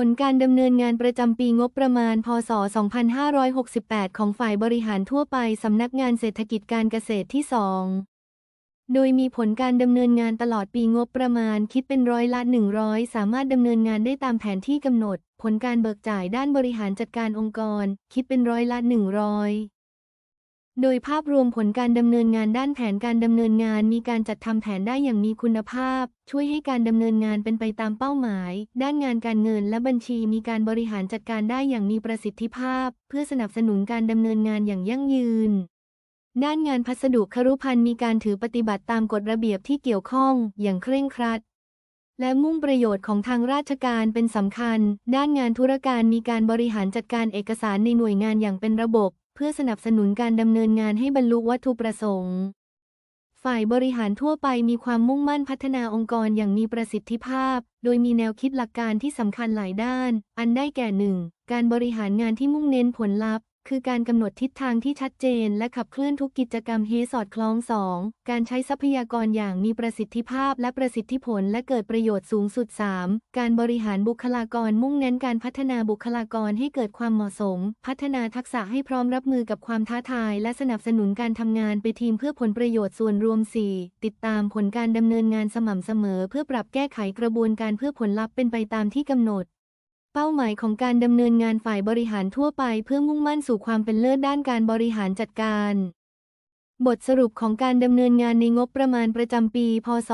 ผลการดำเนินงานประจำปีงบประมาณ พศ 2568 ของฝ่ายบริหารทั่วไปสำนักงานเศรษฐกิจการเกษตรที่ 2 โดยมีผลการดำเนินงานตลอดปีงบประมาณคิดเป็นร้อยละ 100 สามารถดำเนินงานได้ตามแผนที่กำหนด ผลการเบิกจ่ายด้านบริหารจัดการองค์กร คิดเป็นร้อยละ 100 โดยภาพรวมผลการดำเนินงานด้านแผนการดำเนินงานมีการจัดทำแผนได้อย่างมีคุณภาพ ช่วยให้การดำเนินงานเป็นไปตามเป้าหมาย ด้านงานการเงินและบัญชีมีการบริหารจัดการได้อย่างมีประสิทธิภาพ เพื่อสนับสนุนการดำเนินงานอย่างยั่งยืน ด้านงานพัสดุครุพันธ์มีการถือปฏิบัติตามกฎระเบียบที่เกี่ยวข้องอย่างเคร่งครัดและมุ่งประโยชน์ของทางราชการเป็นสำคัญ ด้านงานธุรการมีการบริหารจัดการเอกสารในหน่วยงานอย่างเป็นระบบ เพื่อสนับสนุนการดำเนินงานให้บรรลุวัตถุประสงค์ ฝ่ายบริหารทั่วไปมีความมุ่งมั่นพัฒนาองค์กรอย่างมีประสิทธิภาพ โดยมีแนวคิดหลักการที่สำคัญหลายด้าน อันได้แก่หนึ่งการบริหารงานที่มุ่งเน้นผลลัพธ์ คือการกำหนดทิศทางที่ชัดเจน และขับเคลื่อนทุกกิจกรรมให้สอดคล้อง 2. การใช้ทรัพยากรอย่างมีประสิทธิภาพและประสิทธิผลและเกิดประโยชน์สูงสุด 3. การบริหารบุคลากรมุ่งเน้นการพัฒนาบุคลากรให้เกิดความเหมาะสม พัฒนาทักษะให้พร้อมรับมือกับความท้าทาย และสนับสนุนการทำงานไปทีมเพื่อผลประโยชน์ส่วนรวม 4. ติดตามผลการดำเนินงานสม่ำเสมอ เพื่อปรับแก้ไขกระบวนการเพื่อผลลัพธ์เป็นไปตามที่กำหนด เป้าหมายของการดำเนินงานฝ่ายบริหารทั่วไปเพื่อมุ่งมั่นสู่ความเป็นเลิศด้านการบริหารจัดการ บทสรุปของการดำเนินงานในงบประมาณประจำปี พศ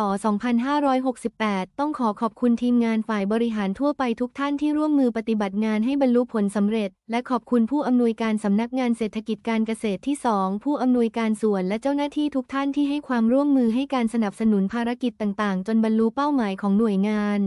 2568 ต้องขอขอบคุณทีมงานฝ่ายบริหารทั่วไปทุกท่านที่ร่วมมือปฏิบัติงานให้บรรลุผลสำเร็จ และขอบคุณผู้อำนวยการสำนักงานเศรษฐกิจการเกษตรที่ 2 ผู้อำนวยการส่วนและเจ้าหน้าที่ทุกท่านที่ให้ความร่วมมือให้การสนับสนุนภารกิจต่างๆ จนบรรลุเป้าหมายของหน่วยงาน